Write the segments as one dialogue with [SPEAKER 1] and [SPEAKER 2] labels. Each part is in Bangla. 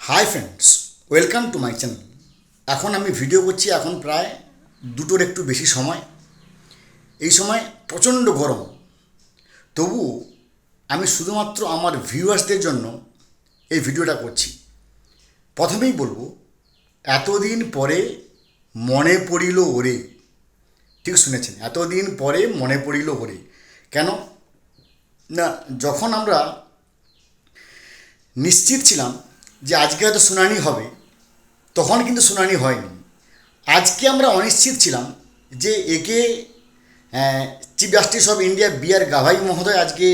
[SPEAKER 1] Hi friends welcome to my channel এখন আমি ভিডিও করছি, এখন প্রায় দুটোর একটু বেশি সময়। এই সময় প্রচণ্ড গরম। তবু আমি শুধুমাত্র আমার ভিউয়ার্সদের জন্য এই ভিডিওটা করছি। প্রথমেই বলব, এতদিন পরে মনে পড়িল ওরে। ঠিক শুনেছেন, এতদিন পরে মনে পড়িল ওরে। কেন? না, যখন আমরা নিশ্চিত ছিলাম যে আজকে হয়তো শুনানি হবে, তখন কিন্তু শুনানি হয়নি। আজকে আমরা অনিশ্চিত ছিলাম যে একে chief justice of India B R Gavai মহোদয় আজকে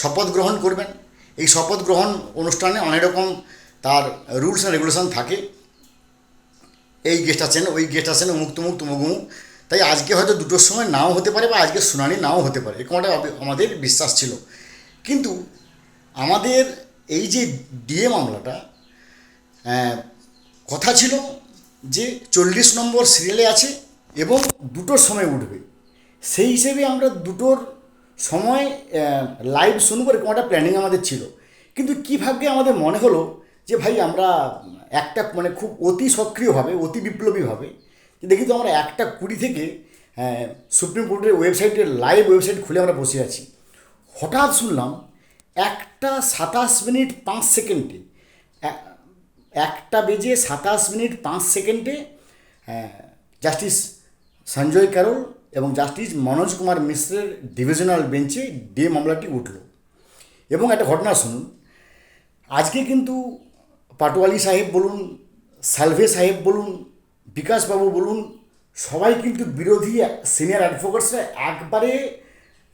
[SPEAKER 1] শপথ গ্রহণ করবেন। এই শপথ গ্রহণ অনুষ্ঠানে অনেক রকম তার রুলস অ্যান্ড রেগুলেশন থাকে। এই গেস্ট আছেন, ওই গেস্ট আছেন অমুক তুমুক তুমুক তাই আজকে হয়তো দুটোর সময় নাও হতে পারে বা আজকে শুনানি নাও হতে পারে, এরকম একটা আমাদের বিশ্বাস ছিল। কিন্তু আমাদের এই যে ডিএ মামলাটা কথা ছিল যে চল্লিশ নম্বর সিরিয়ালে আছে এবং দুটোর সময় উঠবে। সেই হিসেবে আমরা দুটোর সময় লাইভ শুনব এরকম একটা প্ল্যানিং আমাদের ছিল। কিন্তু কী ভাগ্যে আমাদের মনে হলো যে ভাই আমরা একটা মানে খুব অতি সক্রিয়ভাবে অতি বিপ্লবীভাবে দেখি তো আমরা একটা কুড়ি থেকে সুপ্রিম কোর্টের ওয়েবসাইটের লাইভ ওয়েবসাইট খুলে আমরা বসে আছি। হঠাৎ শুনলাম একটা সাতাশ মিনিট পাঁচ সেকেন্ডে একটা বেজে সাতাশ মিনিট পাঁচ সেকেন্ডে জাস্টিস সঞ্জয় ক্যারল এবং জাস্টিস মনোজ কুমার মিশ্রের ডিভিশনাল বেঞ্চে ডে মামলাটি উঠল। এবং একটা ঘটনা শুনুন, আজকে কিন্তু পাটোয়ালি সাহেব বলুন, সালভে সাহেব বলুন, বিকাশবাবু বলুন, সবাই কিন্তু বিরোধী সিনিয়র অ্যাডভোকেটসরা একবারে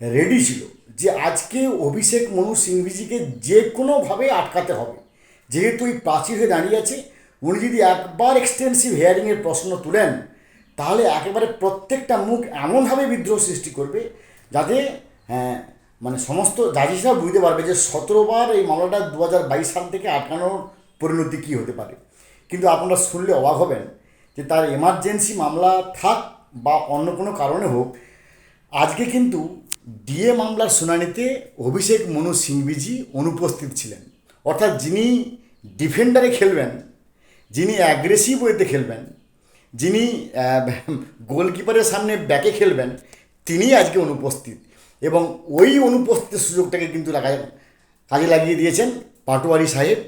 [SPEAKER 1] রেডি ছিল যে আজকে অভিষেক মনু সিংভিজিকে যে কোনোভাবে আটকাতে হবে। যেহেতু এই প্রাচীর হয়ে দাঁড়িয়ে আছে উনি যদি একবার এক্সটেন্সিভ হেয়ারিংয়ের প্রশ্ন তুলেন তাহলে একেবারে প্রত্যেকটা মুখ এমনভাবে বিদ্রোহ সৃষ্টি করবে যাতে হ্যাঁ, মানে সমস্ত জাজিসরা বুঝতে পারবে যে সতেরোবার এই মামলাটা দু হাজার বাইশ সাল থেকে আটকানোর পরিণতি কী হতে পারে। কিন্তু আপনারা শুনলে অবাক হবেন যে তার এমার্জেন্সি মামলা থাক বা অন্য কোনো কারণে হোক আজকে কিন্তু ডিএ মামলার শুনানিতে অভিষেক মনু সিংবিজি অনুপস্থিত ছিলেন। অর্থাৎ যিনি ডিফেন্ডারে খেলবেন, যিনি অ্যাগ্রেসিভ ওয়েতে খেলবেন, যিনি গোলকিপারের সামনে ব্যাকে খেলবেন, তিনি আজকে অনুপস্থিত। এবং ওই অনুপস্থিতির সুযোগটাকে কিন্তু লাগা কাজে লাগিয়ে দিয়েছেন পাটোয়ারি সাহেব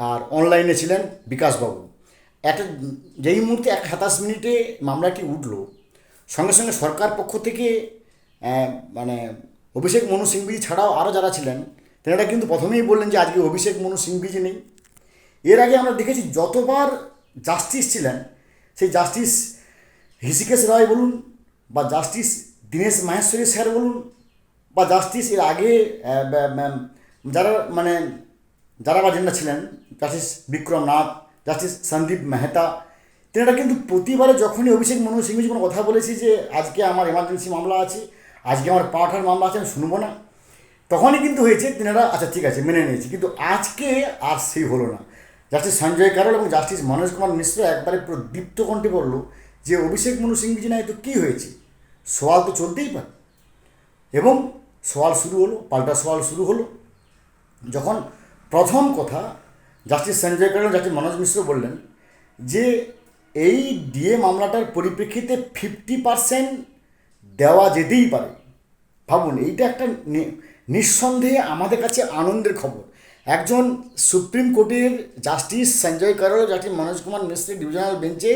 [SPEAKER 1] আর অনলাইনে ছিলেন বিকাশবাবু। একটা যেই মুহূর্তে এক সাতাশ মিনিটে মামলাটি উঠল, সঙ্গে সঙ্গে সরকার পক্ষ থেকে মানে অভিষেক মনু সিংবিজি ছাড়াও আরও যারা ছিলেন, তেনারা কিন্তু প্রথমেই বললেন যে আজকে অভিষেক মনু সিংবিজি নেই। এর আগে আমরা দেখেছি যতবার জাস্টিস ছিলেন, সেই জাস্টিস হৃষিকেশ রায় বলুন বা জাস্টিস দীনেশ মাহেশ্বরী স্যার বলুন বা জাস্টিস এর আগে যারা মানে যারা বাজেন্ডা ছিলেন জাস্টিস বিক্রম নাথ জাস্টিস সন্দীপ মেহতা, তেনারা কিন্তু প্রতিবারে যখনই অভিষেক মনু সিংহজি কোনো কথা বলেছি যে আজকে আমার এমার্জেন্সি মামলা আছে, আজকে আমার পাঠার মামলা আছে, আমি শুনব না। তখনই কিন্তু হয়েছে, তেনারা আচ্ছা ঠিক আছে, মেনে নিয়েছি। কিন্তু আজকে আর সেই হলো না। জাস্টিস সঞ্জয় কারল এবং জাস্টিস মনোজ কুমার মিশ্র একবারে পুরো দীপ্ত কণ্ঠে বলল যে, অভিষেক মনু সিংহজি নাই তো কী হয়েছে? সওয়াল তো চলতেই পারে। এবং সওয়াল শুরু হলো, পাল্টা সওয়াল শুরু হলো। যখন প্রথম কথা জাস্টিস সঞ্জয় কারণ জাস্টিস মনোজ মিশ্র বললেন যে, এই ডিএ মামলাটার পরিপ্রেক্ষিতে ফিফটি পার্সেন্ট দেওয়া যেতেই পারে। ভাবুন, এইটা একটা নিঃসন্দেহে আমাদের কাছে আনন্দের খবর। একজন সুপ্রিম কোর্টের জাস্টিস সঞ্জয় কারল জাস্টিস মনোজ কুমার মিশ্রের ডিভিশনাল বেঞ্চে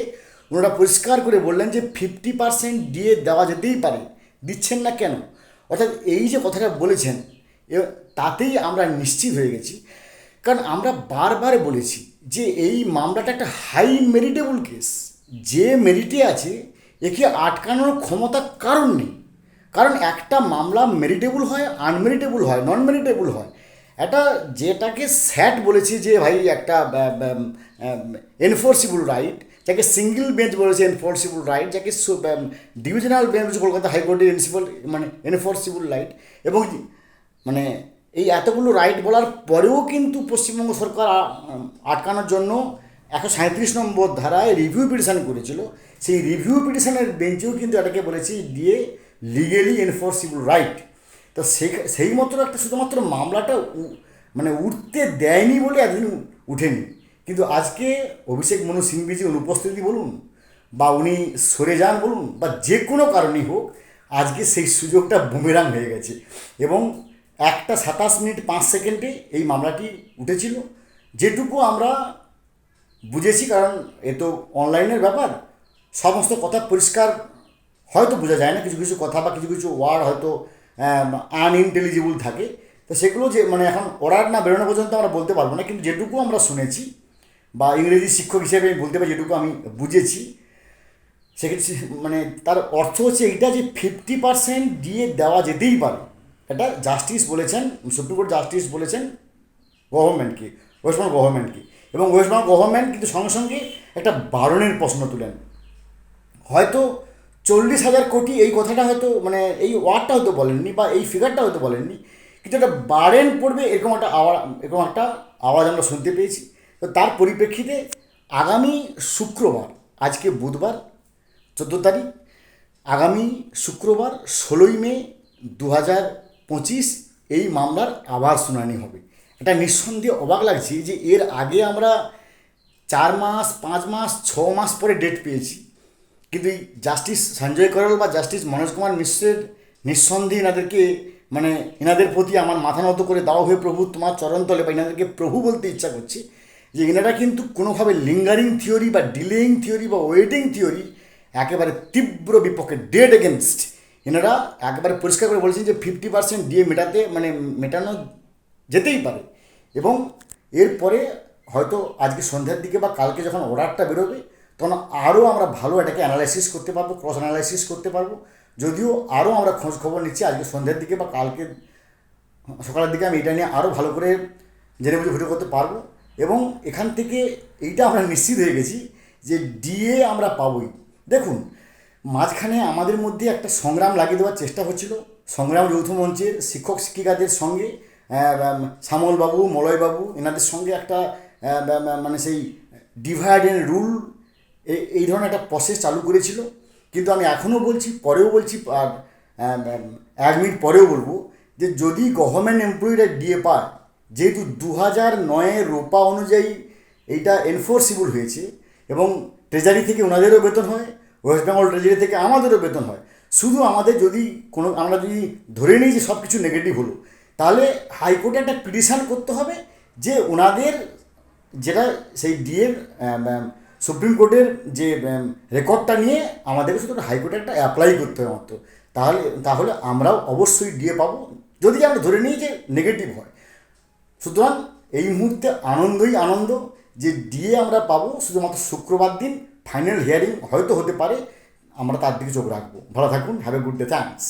[SPEAKER 1] ওনারা পরিষ্কার করে বললেন যে ফিফটি পার্সেন্ট দিয়ে দেওয়া যেতেই পারে। দিচ্ছেন না কেন? অর্থাৎ এই যে কথাটা বলেছেন তাতেই আমরা নিশ্চিত হয়ে গেছি। কারণ আমরা বারবার বলেছি যে এই মামলাটা একটা হাই মেরিটেবল কেস যে মেরিটে আছে, একে আটকানোর ক্ষমতা কারণ নেই। কারণ একটা মামলা মেরিটেবল হয় আনমেরিটেবল হয় নন মেরিটেবল হয়। এটা যেটাকে স্যাট বলেছি যে ভাই একটা এনফোর্সিবল রাইট যাকে সিঙ্গেল বেঞ্চ বলেছে এনফোর্সিবল রাইট যাকে ডিভিশনাল বেঞ্চ কলকাতা হাইকোর্টের এনসিবল মানে এনফোর্সিবল রাইট এবং মানে এই এতগুলো রাইট বলার পরেও কিন্তু পশ্চিমবঙ্গ সরকার আটকানোর জন্য একশো সাঁত্রিশ নম্বর ধারায় রিভিউ পিটিশন করেছিল। সেই রিভিউ পিটিশনের বেঞ্চেও কিন্তু এটাকে বলেছি, দিয়ে লিগেলি এনফোর্সিবল রাইট তো সেই সেই মতো একটা শুধুমাত্র মামলাটা মানে উঠতে দেয়নি বলে একদিন উঠেনি। কিন্তু আজকে অভিষেক মনু সিংভিজি অনুপস্থিতি বলুন, বা উনি সরে যান বলুন, বা যে কোনো কারণেই হোক, আজকে সেই সুযোগটা বুমেরাং হয়ে গেছে। এবং একটা সাতাশ মিনিট পাঁচ সেকেন্ডে এই মামলাটি উঠেছিল। যেটুকু আমরা বুঝেছি, কারণ এ তো অনলাইনের ব্যাপার, সমস্ত কথা পরিষ্কার হয়তো বোঝা যায় না, কিছু কিছু কথা বা কিছু কিছু ওয়ার্ড হয়তো আনইন্টেলিজিবল থাকে। তো সেগুলো যে মানে এখন ওয়ার্ড না বেরোনো পর্যন্ত আমরা বলতে পারব না, কিন্তু যেটুকু আমরা শুনেছি, বা ইংরেজি শিক্ষক হিসেবে আমি বলতে পারি, যেটুকু আমি বুঝেছি, সেক্ষেত্রে মানে তার অর্থ হচ্ছে এইটা যে ফিফটি পার্সেন্ট দিয়ে দেওয়া যেতেই পারে। এটা জাস্টিস বলেছেন সুপ্রিম কোর্ট জাস্টিস বলেছেন গভর্নমেন্টকে ওয়েস্ট বেঙ্গল গভর্নমেন্টকে এবং ওয়েস্ট বেঙ্গল গভর্নমেন্ট কিন্তু সঙ্গে সঙ্গে একটা বারণের প্রশ্ন তুলেন। হয়তো চল্লিশ হাজার কোটি এই কথাটা হয়তো মানে এই ওয়ার্ডটা হয়তো বলেননি বা এই ফিগারটা হয়তো বলেননি। কিন্তু একটা বারেন পড়বে এরকম একটা আওয়াজ, এরকম একটা আওয়াজ আমরা শুনতে পেয়েছি। তো তার পরিপ্রেক্ষিতে আগামী শুক্রবার, আজকে বুধবার, চোদ্দ তারিখ, আগামী শুক্রবার ষোলোই মে দু হাজার পঁচিশ এই মামলার আবার শুনানি হবে। এটা নিঃসন্দেহে অবাক লাগছে যে এর আগে আমরা চার মাস, পাঁচ মাস, ছ মাস পরে ডেট পেয়েছি। কিন্তু এই জাস্টিস সঞ্জয় করল বা জাস্টিস মনোজ কুমার মিশ্রের নিঃসন্দেহে এনাদেরকে মানে এনাদের প্রতি আমার মাথা নত করে দাও হয়ে প্রভু, তোমার চরণতলে বা এনাদেরকে প্রভু বলতে ইচ্ছা করছি, যে এনারা কিন্তু কোনোভাবে লিঙ্গারিং থিওরি বা ডিলেইং থিওরি বা ওয়েটিং থিওরি একেবারে তীব্র বিপক্ষে ডেড এগেনস্ট এনারা একেবারে পরিষ্কার করে বলেছেন যে ফিফটি পার্সেন্ট দিয়ে মেটাতে মানে মেটানো যেতেই পারে। এবং এরপরে হয়তো আজকে সন্ধ্যার দিকে বা কালকে যখন অর্ডারটা বেরোবে তখন আরও আমরা ভালো এটাকে অ্যানালাইসিস করতে পারব ক্রস অ্যানালাইসিস করতে পারব। যদিও আরও আমরা খোঁজ খবর নিচ্ছি, আজকে সন্ধ্যের দিকে বা কালকে, সকালের দিকে আমি এটা নিয়ে আরও ভালো করে জেনে বুঝে ভিডিও করতে পারব। এবং এখান থেকে এইটা আমরা নিশ্চিত হয়ে গেছি যে ডিএ আমরা পাবই। দেখুন, মাঝখানে আমাদের মধ্যে একটা সংগ্রাম লাগিয়ে দেওয়ার চেষ্টা হচ্ছিল। সংগ্রাম যৌথ মঞ্চের শিক্ষক শিক্ষিকাদের সঙ্গে শ্যামলবাবু, মলয়বাবু, এনাদের সঙ্গে একটা মানে সেই ডিভাইড অ্যান্ড রুল এই ধরনের একটা প্রসেস চালু করেছিল। কিন্তু আমি এখনও বলছি, পরেও বলছি, আর এক মিনিট পরেও বলব যে যদি গভর্নমেন্ট এমপ্লয়িরা ডিএ পায়, যেহেতু দু হাজার নয়ের রোপা অনুযায়ী এইটা এনফোর্সিবল হয়েছে এবং ট্রেজারি থেকে ওনাদেরও বেতন হয় ওয়েস্ট বেঙ্গল ট্রেজারি থেকে আমাদেরও বেতন হয়, শুধু আমাদের যদি কোনো, আমরা যদি ধরে নিই যে সব কিছু নেগেটিভ হলো, তাহলে হাইকোর্টে একটা পিটিশান করতে হবে যে ওনাদের যেটা সেই ডিএর সুপ্রিম কোর্টের যে রেকর্ডটা নিয়ে আমাদেরকে শুধু হাইকোর্টে একটা অ্যাপ্লাই করতে হবে মাত্র। তাহলে তাহলে আমরাও অবশ্যই ডিএ পাবো। যদি আমরা ধরে নিই যে নেগেটিভ হয়, সুতরাং এই মুহূর্তে আনন্দই আনন্দ যে ডিএ আমরা পাবো, শুধুমাত্র শুক্রবার দিন ফাইনাল হিয়ারিং হয়তো হতে পারে, আমরা তার দিকে চোখ রাখব। ভালো থাকুন have a good day thanks